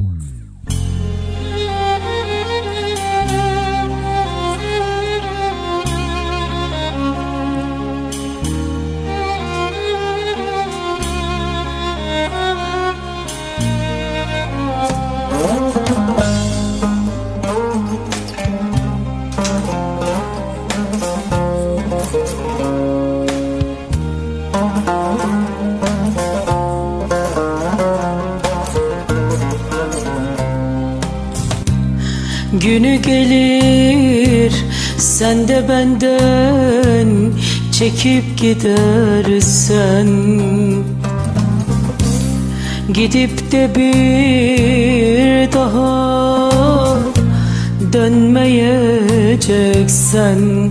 Mm. Günü gelir sen de benden çekip gidersen. Gidip de bir daha dönmeyeceksen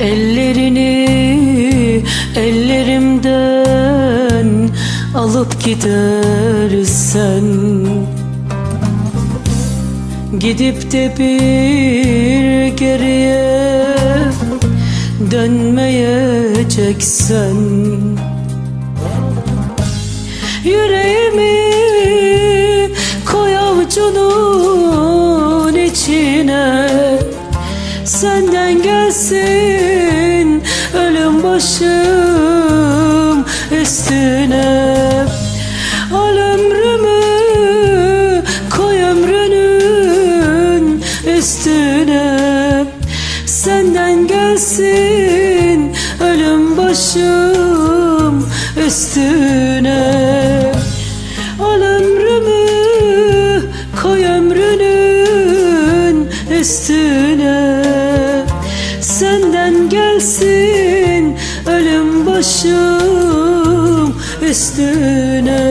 Ellerini ellerimden alıp gidersen Gidip de bir geriye dönmeyeceksen Yüreğimi koy avucunun içine. Senden gelsin ölüm başım üstüne üstüne